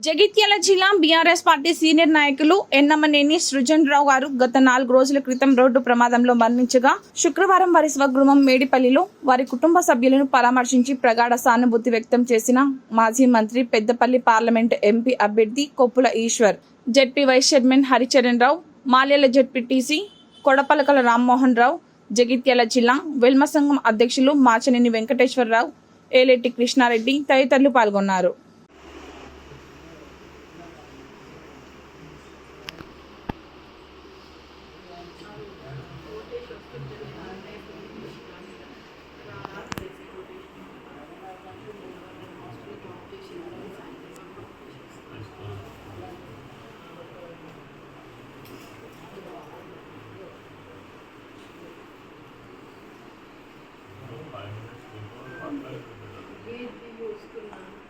జగిత్యాల జిల్లా BRS party senior నాయకులు ఎన్నమనేని సృజన్ రావు గారు గత నాలుగు రోజుల క్రితం రోడ్డు ప్రమాదంలో మరణించగా శుక్రవారం వారి స్వగృహం మేడిపల్లిలో వారి కుటుంబ సభ్యులను పరామర్శించి ప్రగాఢ సానుభూతి వ్యక్తం చేసిన మాజీ మంత్రి పెద్దపల్లి పార్లమెంట్ ఎంపీ అభ్యర్థి Koppula Eshwar ZP vice chairman Haricharan Rao Malyala ZPTC Kodapalakala Rammohan Rao Jagtial జిల్లా వెల్మ సంఘం అధ్యక్షులు మాచనేని వెంకటేశ్వరరావు ఏలేటి కృష్ణారెడ్డి తదితరులు పాల్గొన్నారు. ఏది చూస్తున్నాను